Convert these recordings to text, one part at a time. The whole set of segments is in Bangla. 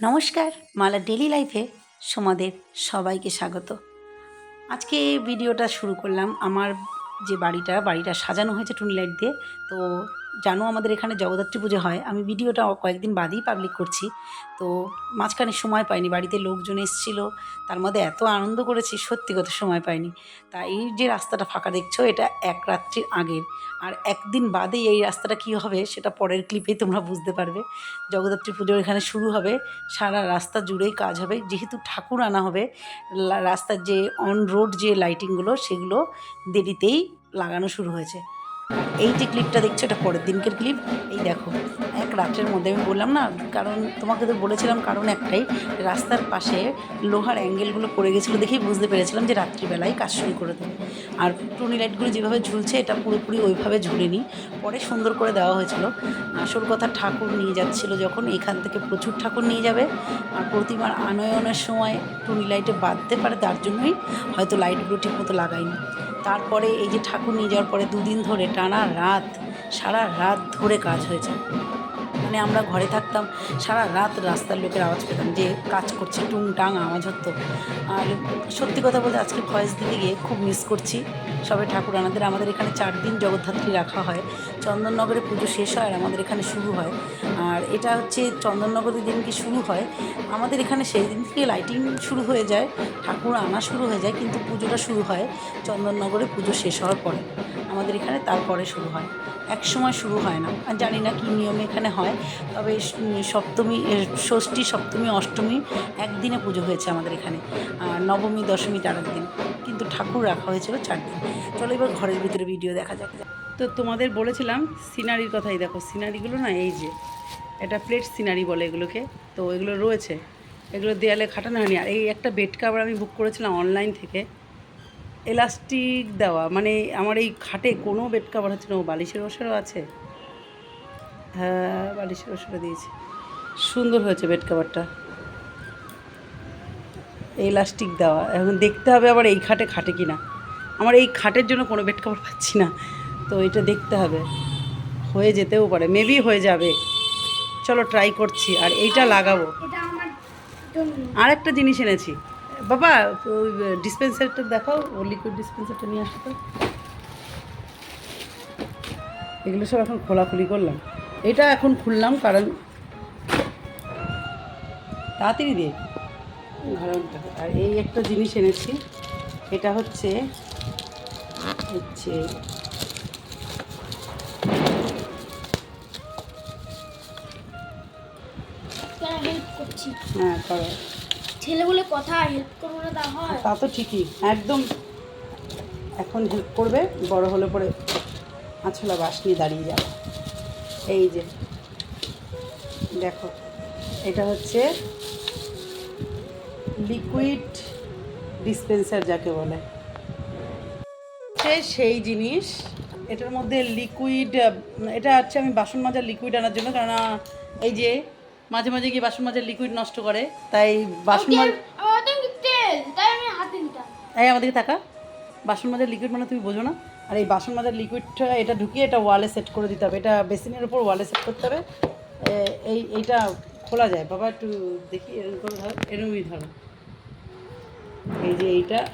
নমস্কার, মালা ডেলি লাইফে সোমাদের সবাইকে স্বাগত। আজকে ভিডিওটা শুরু করলাম আমার যে বাড়িটা বাড়িটা সাজানো হয়েছে টুনি লাইট দিয়ে, তো জানো আমাদের এখানে জগদ্ধাত্রী পুজো হয়। আমি ভিডিওটা কয়েকদিন বাদেই পাবলিক করছি। তো মাঝখানে সময় পাইনি, বাড়িতে লোকজন এসেছিল, তার মধ্যে এত আনন্দ করেছি, সত্যি কথা সময় পাইনি। তা এই যে রাস্তাটা ফাঁকা দেখছ, এটা এক রাত্রির আগের। আর একদিন বাদেই এই রাস্তাটা কী হবে, সেটা পরের ক্লিপেই তোমরা বুঝতে পারবে। জগদ্ধাত্রী পুজো এখানে শুরু হবে, সারা রাস্তা জুড়েই কাজ হবে। যেহেতু ঠাকুর আনা হবে রাস্তার যে অন রোড যে লাইটিংগুলো সেগুলো দেরিতেই লাগানো শুরু হয়েছে। এই যে ক্লিপটা দেখছ, এটা পরের দিনকের ক্লিপ এই দেখো, এক রাত্রের মধ্যে, আমি বললাম না, কারণ তোমাকে তো বলেছিলাম কারণ একটাই, রাস্তার পাশে লোহার অ্যাঙ্গেলগুলো পড়ে গেছিল দেখেই বুঝতে পেরেছিলাম যে রাত্রিবেলায় কাজ শুরু করে দেবে। আর টুনি লাইটগুলো যেভাবে ঝুলছে, এটা পুরোপুরি ওইভাবে ঝুলেনি। পরে সুন্দর করে দেওয়া হয়েছিল। আসল কথা, ঠাকুর নিয়ে যাচ্ছিল যখন, এখান থেকে প্রচুর ঠাকুর নিয়ে যাবে। আর প্রতিমার আনয়নের সময় টুনি লাইটে বাঁধতে পারে, তার জন্যই হয়তো লাইটগুলো ঠিকমতো লাগায়নি। তারপরে এই যে ঠাকুর নিয়ে যাওয়ার পরে দুদিন ধরে টানা রাত, সারা রাত ধরে কাজ হয়েছে। মানে আমরা ঘরে থাকতাম, সারা রাত রাস্তার লোকের আওয়াজ পেতাম যে কাজ করছে টুং টাং আওয়াজ হতো। আর সত্যি কথা বলতে আজকে ভয়েস দিতে গিয়ে খুব মিস করছি। সবে ঠাকুর আনাদের আমাদের এখানে চার দিন জগদ্ধাত্রী রাখা হয়। চন্দননগরে পুজো শেষ হয় আর আমাদের এখানে শুরু হয়। আর এটা হচ্ছে চন্দননগরের দিনকে শুরু হয়? আমাদের এখানে সেই দিন থেকে লাইটিং শুরু হয়ে যায়, ঠাকুর আনা শুরু হয়ে যায়, কিন্তু পুজোটা শুরু হয় চন্দননগরে পুজো শেষ হওয়ার পরে। আমাদের এখানে তারপরে শুরু হয়। এক সময় শুরু হয় না। আর জানি না কী নিয়মে এখানে হয়। তবে সপ্তমী ষষ্ঠী, সপ্তমী, অষ্টমী একদিনে পুজো হয়েছে আমাদের এখানে, আর নবমী দশমী তার দিন। কিন্তু ঠাকুর রাখা হয়েছিল চার দিন। চলো এবার ঘরের ভিতরে ভিডিও দেখা যাক। তো তোমাদের বলেছিলাম সিনারির কথাই, দেখো সিনারিগুলো না এই যে, এটা প্লেট সিনারি বলে এগুলোকে, তো এগুলো রয়েছে। এগুলো দেয়ালে খাটানো হয়নি। আর এই একটা বেড কাভার আমি বুক করেছিলাম অনলাইন থেকে। এলাস্টিক দেওয়া মানে আমার এই খাটে কোনো বেড কাভার হচ্ছে না, ও বালিশের ওষুধও আছে। হ্যাঁ বালিশের ওষুধও দিয়েছি। সুন্দর হয়েছে বেড কাভারটা এলাস্টিক দেওয়া। এখন দেখতে হবে আবার এই খাটে খাটে কি না আমার এই খাটের জন্য কোনো বেড কাভার পাচ্ছি না। তো এটা দেখতে হবে। হয়ে যেতেও পারে। মেবি হয়ে যাবে। চলো ট্রাই করছি। আর এইটা লাগাবো। এটা আমার জন্য। আর একটা জিনিস এনেছি। বাবা ওই ডিসপেন্সারটা দেখাও। ও লিকুইড ডিসপেন্সারটা নিয়ে আসো তো। এগুলো সব এখন খোলাখুলি করলাম। এটা এখন খুললাম কারণ তাড়াতাড়ি দিয়ে আর এই একটা জিনিস এনেছি এটা হচ্ছে হচ্ছে করছি হ্যাঁ করো। ছেলে বলে কথা হেল্প করব না তা হয়। তা তো ঠিকই একদম এখন হেল্প করবে বড় হলে পরে আছলা বাস নিয়ে দাঁড়িয়ে যাবে। এই যে দেখো এটা হচ্ছে লিকুইড ডিসপেন্সার যাকে বলে। সেই জিনিস এটার মধ্যে লিকুইড এটা হচ্ছে আমি বাসন মাজার লিকুইড আনার জন্য কেননা এই যে মাঝে মাঝে গিয়ে বাসন মাজার লিকুইড নষ্ট করে তাই বাসন এই আমাদেরকে টাকা বাসন মাজার লিকুইড মানে তুমি বোঝো না। আর এই বাসন মাজার লিকুইডটা এটা ঢুকিয়ে এটা ওয়ালে সেট করে দিতে হবে। এটা বেসিনের উপর ওয়ালে সেট করতে হবে। এই, এইটা খোলা যায়। বাবা, একটু দেখি, এরকম করে ধরো এরকমই ধরো। এই যে এইটা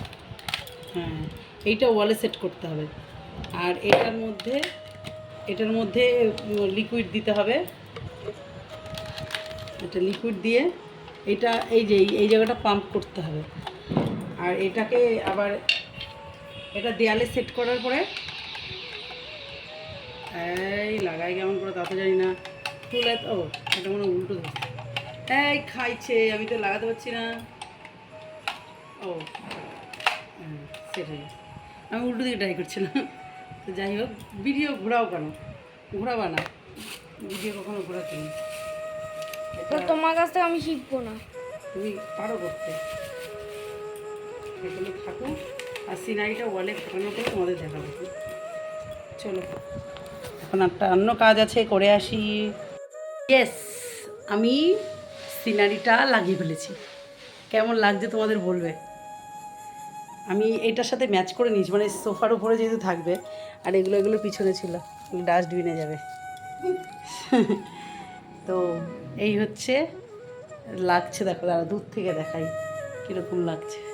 হ্যাঁ এইটা ওয়ালে সেট করতে হবে। আর এটার মধ্যে এটার মধ্যে লিকুইড দিতে হবে। এটা লিকুইড দিয়ে, এটা, এই যে, এই- জায়গাটা পাম্প করতে হবে। আর এটাকে আবার দেয়ালে সেট করার পরে এই লাগাই কেমন করে তা তো জানি না। তুলে ও এটা মনে উল্টো ধরছে। এই খাইছে আমি তো লাগাতে পারছি না। ও হ্যাঁ, সেটাই আমি উল্টো দিকে ট্রাই করছিলাম। তো যাই হোক ভিডিও ঘোরাও কেন? ঘোরাবা না। ভিডিও কখনো ঘোরাতে নেই। তো তোমার কাছ থেকে আমি শিখব না। তুমি পারো করতে। থাকুক আর সিনারিটা ওয়ালে ফাটানো করে তোমাদের দেখাবো। চলো। এখন একটা অন্য কাজ আছে করে আসি। ইয়েস আমি সিনারিটা লাগিয়ে ফেলেছি। কেমন লাগছে তোমাদের বলবে? আমি এইটার সাথে ম্যাচ করে নিয়েছি মানে সোফার উপরে যেহেতু থাকবে আর এগুলো এগুলো পিছনে ছিল ডাস্টবিনে যাবে। তো এই হচ্ছে লাগছে দেখো দাঁড়া দূর থেকে দেখাই কীরকম লাগছে।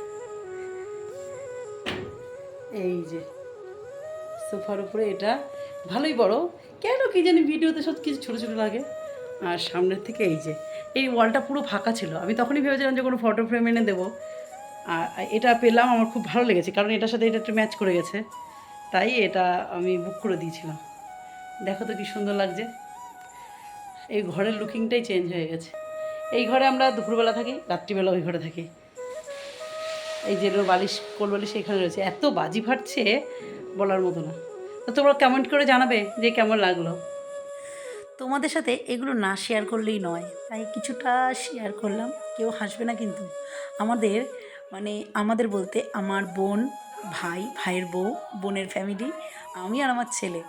এই যে, সোফার উপরে এটা। ভালোই বড়। কেন কি জানি ভিডিওতে সব কিছু ছোটো ছোটো লাগে। আর সামনের থেকে এই যে, এই ওয়ালটা পুরো ফাঁকা ছিল। আমি তখনই ভেবেছিলাম যে কোনো ফটো ফ্রেম এনে দেবো। আর এটা পেলাম, আমার খুব ভালো লেগেছে, কারণ এটার সাথে এটা একটু ম্যাচ করে গেছে। তাই এটা আমি বুক করে দিয়েছিলাম। দেখো তো কি সুন্দর লাগছে। এই ঘরের লুকিংটাই চেঞ্জ হয়ে গেছে। এই ঘরে আমরা দুপুরবেলা থাকি, রাত্রিবেলা ওই ঘরে থাকি। এই যে বালিশ, কোল বালিশ এখানে রয়েছে। এত বাজি ফাটছে বলার মতো না। তো তোমরা কমেন্ট করে জানাবে যে কেমন লাগল। তোমাদের সাথে এগুলো না শেয়ার করলেই নয়। তাই কিছুটা শেয়ার করলাম। কেউ হাসবে না কিন্তু। আমাদের মানে আমাদের বলতে আমার বোন, ভাই, ভাইয়ের বউ, বোনের ফ্যামিলি আমি আর আমার ছেলে।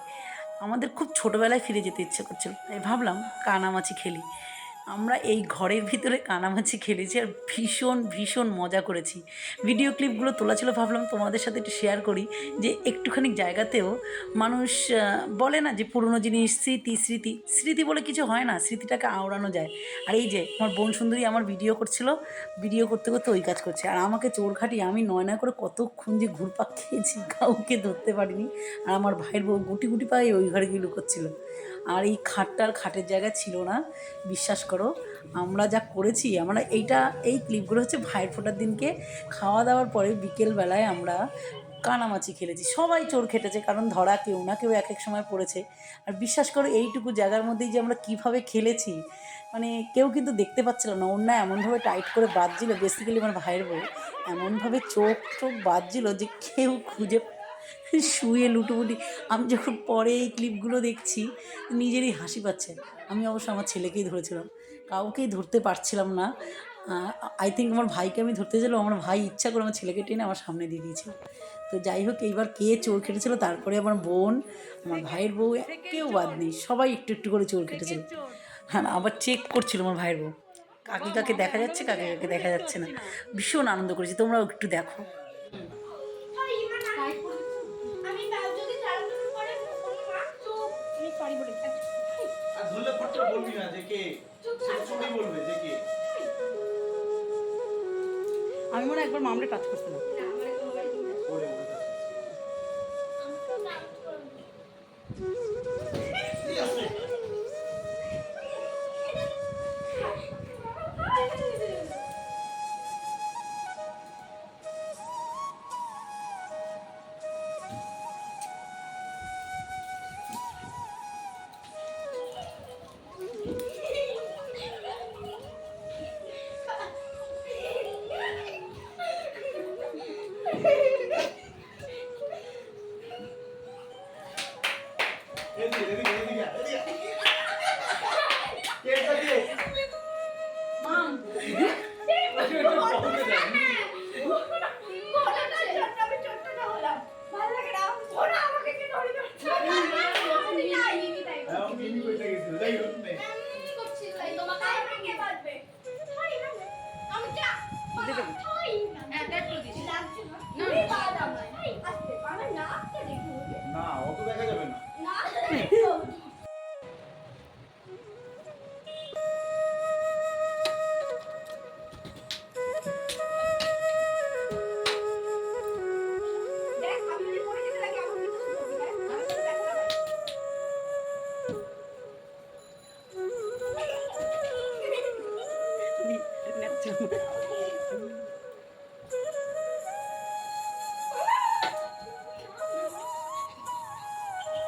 আমাদের খুব ছোটোবেলায় ফিরে যেতে ইচ্ছে করছিল। তাই ভাবলাম কানামাছি খেলি। আমরা এই ঘরের ভিতরে কানামাছি খেলেছি আর ভীষণ ভীষণ মজা করেছি। ভিডিও ক্লিপগুলো তোলা ছিল, ভাবলাম তোমাদের সাথে একটু শেয়ার করি যে একটুখানি জায়গাতেও মানুষ বলে না যে পুরনো জিনিস স্মৃতি স্মৃতি। স্মৃতি বলে কিছু হয় না, স্মৃতিটাকে আওড়ানো যায়। আর এই যে আমার বোন সুন্দরী আমার ভিডিও করছিল ভিডিও করতে করতে ওই কাজ করছে। আর আমাকে চোর খাটিয়ে আমি নয় নয় করে কতক্ষণ যে ঘুরপাক খেয়েছি, কাউকে ধরতে পারিনি। আর আমার ভাইয়ের বউ গুটি গুটি পায়ে ওই ঘরে গিয়ে লুকোচ্ছিল। আর এই খাটটার খাটের জায়গা ছিল না, বিশ্বাস করো। আমরা যা করেছি, আমরা এইটা, এই ক্লিপগুলো হচ্ছে ভাইয়ের ফোটার দিনকে। খাওয়া দাওয়ার পরে বিকেলবেলায় আমরা কানামাছি খেলেছি। সবাই চোর খেটেছে, কারণ ধরা কেউ না, কেউ এক এক সময় পড়েছে। আর বিশ্বাস করো, এইটুকু জায়গার মধ্যেই যে আমরা কীভাবে খেলেছি মানে কেউ কিন্তু দেখতে পাচ্ছিল না। অন্য এমনভাবে টাইট করে বাঁধছিল বেসিক্যালি আমার ভাইয়ের বউ এমনভাবে চোখ চোখ বাঁধছিল যে কেউ খুঁজে শুয়ে লুটোপুটি। আমি যখন পরে এই ক্লিপগুলো দেখছি, নিজেরই হাসি পাচ্ছে। আমি অবশ্য আমার ছেলেকেই ধরেছিলাম। কাউকেই ধরতে পারছিলাম না। আই থিঙ্ক আমার ভাইকে আমি ধরতে গেলাম আমার ভাই ইচ্ছা করে আমার ছেলেকে টেনে আমার সামনে দিয়ে দিয়েছিল। তো যাই হোক, এইবার কে চোর কেটেছিল তারপরে আমার বোন, আমার ভাইয়ের বউ কেউ বাদ নেই। সবাই একটু একটু করে চোর কেটেছিল হ্যাঁ আবার চেক করছিল আমার ভাইয়ের বউ। কাকে কাকে দেখা যাচ্ছে, কাকে কাকে দেখা যাচ্ছে না। ভীষণ আনন্দ করেছি। তোমরাও একটু দেখো। আমি মনে হয় একবার মামলে টাচ করতে না, দেবে। ধরি না।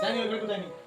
জানি ওই কোথায় নি পড়ে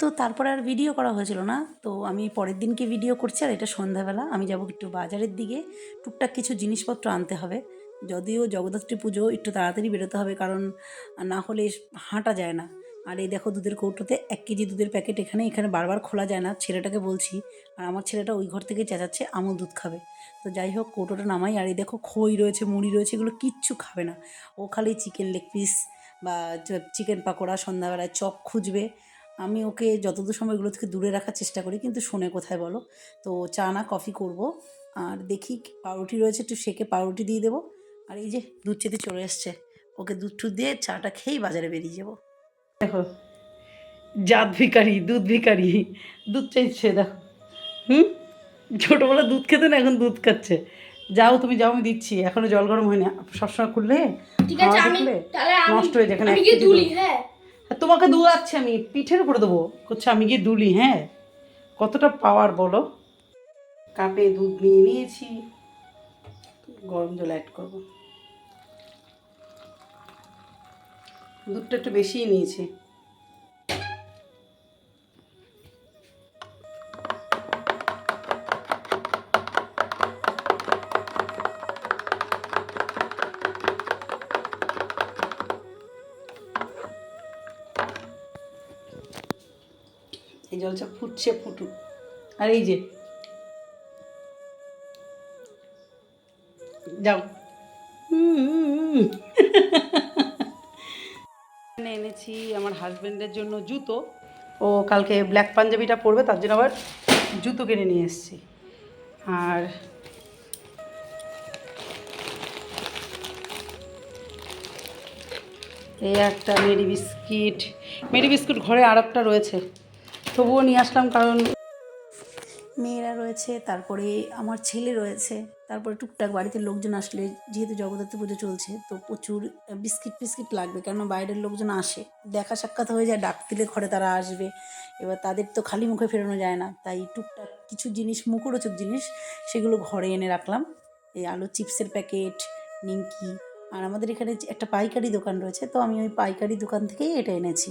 তো তারপরে আর ভিডিও করা হয়েছিল না। তো আমি পরের দিনকে ভিডিও করছি আর এটা সন্ধ্যাবেলা। আমি যাব একটু বাজারের দিকে। টুকটাক কিছু জিনিসপত্র আনতে হবে। যদিও জগদ্ধাত্রী পুজো একটু তাড়াতাড়ি বেরোতে হবে কারণ না হলে হাঁটা যায় না। আর এই দেখো দুধের কৌটোতে এক কেজি দুধের প্যাকেট এখানে এখানে বারবার খোলা যায় না। ছেলেটাকে বলছি, আর আমার ছেলেটা ওই ঘর থেকে চেঁচাচ্ছে, আমুল দুধ খাবে। তো যাই হোক, কৌটোটা নামাই। আর এই দেখো খই রয়েছে, মুড়ি রয়েছে, এগুলো কিচ্ছু খাবে না। ও খালি চিকেন লেগ পিস বা চিকেন পাকোড়া, সন্ধ্যাবেলায় চপ খুঁজবে। আমি ওকে যতদূর সময় এগুলো থেকে দূরে রাখার চেষ্টা করি, কিন্তু শোনে কোথায় বলো? তো চা না, কফি করব। আর দেখি পাউরুটি রয়েছে, একটু সেকে পাউরুটি দিয়ে দেবো। আর এই যে দুধ চেতে চলে এসছে। ওকে দুধ টুধ দিয়ে চাটা খেয়েই বাজারে বেরিয়ে যাব। দেখো। জাত ভিকারি দুধ ভিকারি দুধ চাইছে দেখো। হুম? ছোটোবেলা দুধ খেতে না এখন দুধ খাচ্ছে। যাও তুমি যাও আমি দিচ্ছি। এখনও জল গরম হয়নি। সবসময় খুললে নষ্ট হয়ে দুলি হ্যাঁ। তোমাকে দুয়াচ্ছি আমি পিঠের উপরে দেবো। করছে আমি গিয়ে দুলি হ্যাঁ? কতটা পাওয়ার বলো? কাপে দুধ নিয়ে নিয়েছি। গরম জল অ্যাড করব। দুধটা একটু বেশিই নিয়েছি। এই জলটা ফুটছে ফুটুক। আর এই যে যাও। হুম। হাজবেন্ডের জন্য জুতো। ও কালকে ব্ল্যাক পাঞ্জাবিটা পরবে তার জন্য আবার জুতো কিনে নিয়ে এসেছি। আর এই একটা মেরি বিস্কিট। মেরি বিস্কুট ঘরে আর একটা রয়েছে। তবুও নিয়ে আসলাম কারণ মেয়েরা রয়েছে তারপরে আমার ছেলে রয়েছে। তারপরে টুকটাক বাড়িতে লোকজন আসলে, যেহেতু জগদ্ধাত্রী পুজো চলছে, তো প্রচুর বিস্কিট ফিস্কিট লাগবে। কেননা বাইরের লোকজন আসে, দেখা সাক্ষাৎ হয়ে যায়, ডাক দিলে ঘরে তারা আসবে। এবার তাদের তো খালি মুখে ফেরানো যায় না, তাই টুকটাক কিছু জিনিস, মুখরোচক জিনিস, সেগুলো ঘরে এনে রাখলাম। এই আলু চিপসের প্যাকেট, নিমকি আর আমাদের এখানে একটা পাইকারি দোকান রয়েছে, তো আমি ওই পাইকারি দোকান থেকেই এটা এনেছি।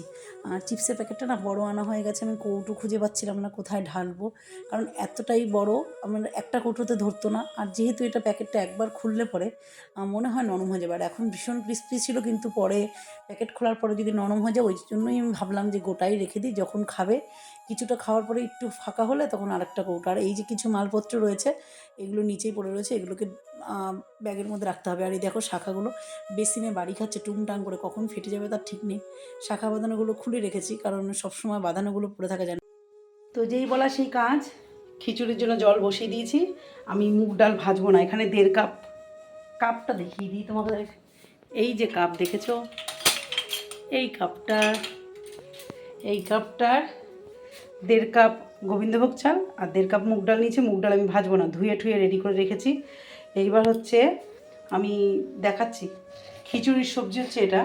আর চিপসের প্যাকেটটা না বড় আনা হয়ে গেছে, আমি কৌটো খুঁজে পাচ্ছিলাম না কোথায় ঢালবো। কারণ এতটাই বড়, আমার একটা কৌটোতে ধরতো না। আর যেহেতু এটা প্যাকেটটা একবার খুললে পরে মনে হয় নরম হয়ে যাবে। আর এখন ভীষণ ক্রিস্পি ছিল, কিন্তু পরে প্যাকেট খোলার পরে যদি নরম হয়ে যায়, ওই জন্যই আমি ভাবলাম যে গোটাই রেখে দিই, যখন খাবে কিছুটা খাওয়ার পরে একটু ফাঁকা হলে তখন আরেকটা কৌটো। আর এই যে কিছু মালপত্র রয়েছে, এগুলো নিচেই পড়ে রয়েছে, এগুলোকে ব্যাগের মধ্যে রাখতে হবে। আর এই দেখো শাখাগুলো, বেসিনে বাড়ি খাচ্ছে, টুংটাং করে, কখন ফেটে যাবে তার ঠিক নেই। শাখা বাঁধানোগুলো খুলে রেখেছি, কারণ সবসময় বাঁধানোগুলো পড়ে থাকা যায় তো যেই বলা সেই কাজ, খিচুড়ির জন্য জল বসিয়ে দিয়েছি। আমি মুগ ডাল ভাজবো না, এখানে দেড় কাপ, কাপটা দেখিয়ে দিই তোমাদের। এই যে কাপ দেখেছ, এই কাপটা এই কাপটার দেড় কাপ গোবিন্দভোগ চাল আর দেড় কাপ মুগ ডাল নিয়েছি। মুগ ডাল আমি ভাজবো না, ধুয়ে ঠুয়ে রেডি করে রেখেছি। এইবার হচ্ছে আমি দেখাচ্ছি। খিচুড়ির সবজি হচ্ছে এটা।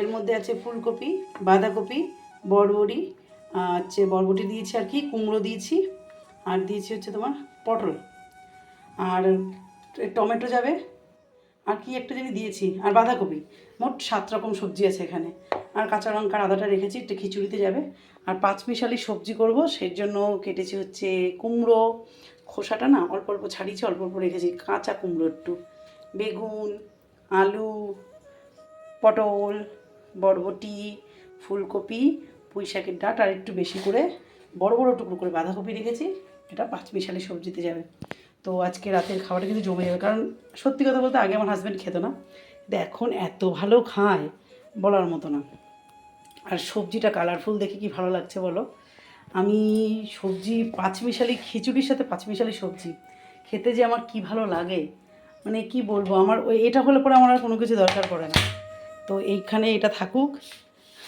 এর মধ্যে আছে ফুলকপি, বাঁধাকপি, বরবটি হচ্ছে বরবটি দিয়েছি আর কি, কুমড়ো দিয়েছি। আর দিয়েছি হচ্ছে তোমার পটল। আর টমেটো যাবে। আর কি একটা জিনিস দিয়েছি, আর বাঁধাকপি। মোট সাত রকম সবজি আছে এখানে। আর কাঁচা লঙ্কার আদাটা রেখেছি, একটা খিচুড়িতে যাবে। আর পাঁচ মিশালি সবজি করব সেই জন্য কেটেছি হচ্ছে কুমড়ো, খোসাটা না অল্প অল্প ছাড়িয়েছি, অল্প অল্প রেখেছি, কাঁচা কুমড়ো একটু। বেগুন, আলু, পটল, বরবটি, ফুলকপি পুঁই শাকের ডাঁট আর একটু বেশি করে বড় বড় টুকরো করে বাঁধাকপি রেখেছি এটা পাঁচ মিশালি সবজিতে যাবে। তো আজকে রাতের খাবারটা কিন্তু জমে যাবে, কারণ সত্যি কথা বলতে আগে আমার হাজব্যান্ড খেত না, কিন্তু এখন এত ভালো খায় বলার মতো না। আর সবজিটা কালারফুল দেখে কি ভালো লাগছে বলো? আমি সবজি, পাঁচমিশালি খিচুড়ির সাথে পাঁচমিশালি সবজি, খেতে যে আমার কি ভালো লাগে? মানে কি বলব, আমার ওই, এটা হলে পরে আমার আর কোনো কিছু দরকার পড়ে না। তো এইখানে এটা থাকুক।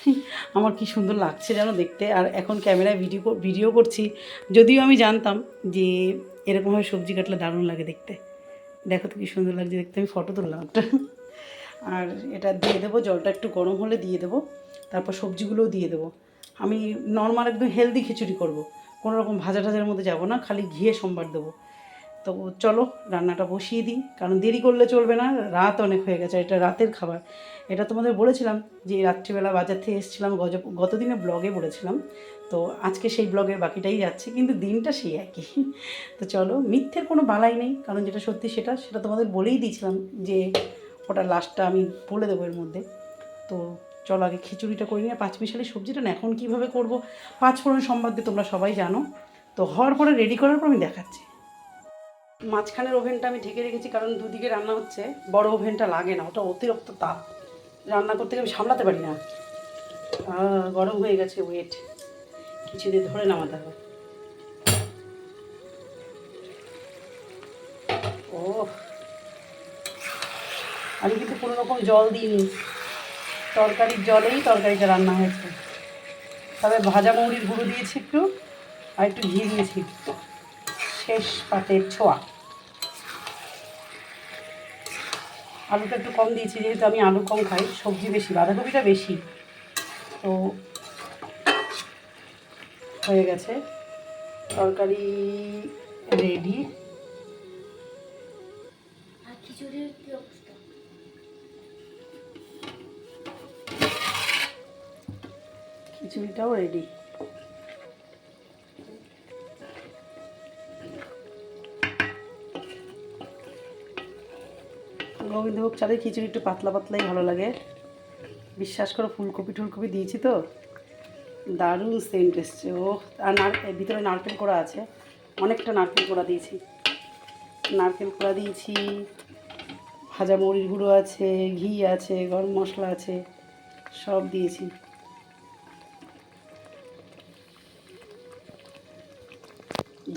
আমার কি সুন্দর লাগছে যেন দেখতে। আর এখন ক্যামেরায় ভিডিও ভিডিও করছি। যদিও আমি জানতাম যে এরকমভাবে সবজি কাটলে দারুণ লাগে দেখতে। দেখো তো কি সুন্দর লাগছে দেখতে, আমি ফটো তুললাম একটা। আর এটা দিয়ে দেবো, জলটা একটু গরম হলে দিয়ে দেবো। তারপর সবজিগুলোও দিয়ে দেবো। আমি নর্মাল একদম হেলদি খিচুড়ি করব। কোনো রকম ভাজা টাজার মধ্যে যাব না, খালি ঘিয়ে সোমবার দেবো। তো চলো, রান্নাটা বসিয়ে দিই। কারণ দেরি করলে চলবে না, রাত অনেক হয়ে গেছে, এটা রাতের খাবার। এটা তোমাদের বলেছিলাম যে রাত্রিবেলা বাজার থেকে এসেছিলাম, গজ, গতদিনে ব্লগে বলেছিলাম। তো আজকে সেই ব্লগের বাকিটাই যাচ্ছে, কিন্তু দিনটা সেই একই। তো চলো, মিথ্যের কোনো বালাই নেই, কারণ যেটা সত্যি সেটা সেটা তোমাদের বলেই দিয়েছিলাম যে ওটা লাস্টটা আমি বলে দেবো এর মধ্যে। তো চলো আগে খিচুড়িটা করে নিয়ে পাঁচ মিশালি সবজিটা না এখন কীভাবে করব? পাঁচ ফোড়ন সম্বন্ধে তোমরা সবাই জানো। তো হওয়ার পরে রেডি করার পর আমি দেখাচ্ছি। মাঝখানের ওভেনটা আমি ঢেকে রেখেছি কারণ দুদিকে রান্না হচ্ছে। বড় ওভেনটা লাগে না, ওটা অতিরিক্ত তাপ। রান্না করতে গিয়ে আমি সামলাতে পারি না। গরম হয়ে গেছে ওয়েট কিছু দিয়ে ধরে নামাতে হবে। ও আমি কিন্তু কোনো রকম জল দিইনি। তরকারির জলেই তরকারিটা রান্না হয়েছে। তবে ভাজা মৌরির গুঁড়ো দিয়েছি একটু, আর একটু ঘি দিয়েছি। শেষ পাতের ছোঁয়া। আলুটা একটু কম দিয়েছি, যেহেতু আমি আলু কম খাই, সবজি বেশি, বাঁধাকপিটা বেশি। তো হয়ে গেছে। তরকারি রেডি। খিচুড়িটাও রেডি গোবিন্দভোগ চালের খিচুড়ি একটু পাতলা পাতলাই ভালো লাগে। বিশ্বাস করো, ফুলকপি টুলকপি দিয়েছি তো। দারুণ সেন্ট এসছে। ও, আর ভিতরে নারকেল করা আছে। অনেকটা নারকেল করা দিয়েছি। নারকেল করা দিয়েছি। ভাজা মরির গুঁড়ো আছে, ঘি আছে, গরম মশলা আছে, সব দিয়েছি।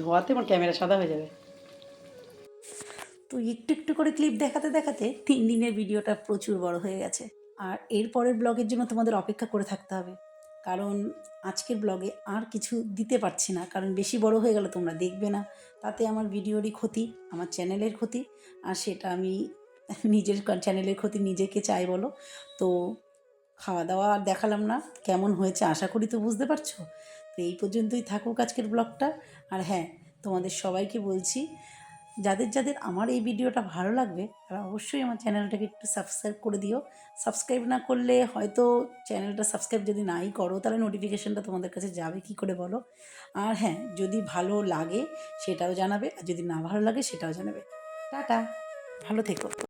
ধোয়াতে আমার ক্যামেরা সাদা হয়ে যাবে। তো একটু একটু করে ক্লিপ দেখাতে দেখাতে তিন দিনের ভিডিওটা প্রচুর বড় হয়ে গেছে। আর এর পরের ব্লগের জন্য তোমাদের অপেক্ষা করে থাকতে হবে। কারণ আজকের ব্লগে আর কিছু দিতে পারছি না। কারণ বেশি বড় হয়ে গেলে তোমরা দেখবে না। তাতে আমার ভিডিওরই ক্ষতি, আমার চ্যানেলের ক্ষতি, আর সেটা আমি নিজের চ্যানেলের ক্ষতি নিজেকে চাই বলো। তো খাওয়া দাওয়া আর দেখালাম না। কেমন হয়েছে আশা করি তো বুঝতে পারছ? তো এই পর্যন্তই থাকুক আজকের ব্লগটা। আর হ্যাঁ তোমাদের সবাইকে বলছি, যাদের যাদের আমার এই ভিডিওটা ভালো লাগবে, তারা অবশ্যই আমার চ্যানেলটাকে একটু সাবস্ক্রাইব করে দিও। সাবস্ক্রাইব না করলে হয়তো চ্যানেলটা সাবস্ক্রাইব যদি নাই করো, তাহলে নোটিফিকেশানটা তোমাদের কাছে যাবে, কি করে বলো? আর হ্যাঁ যদি ভালো লাগে, সেটাও জানাবে, আর যদি না ভালো লাগে, সেটাও জানাবে। টাটা, ভালো থেকো।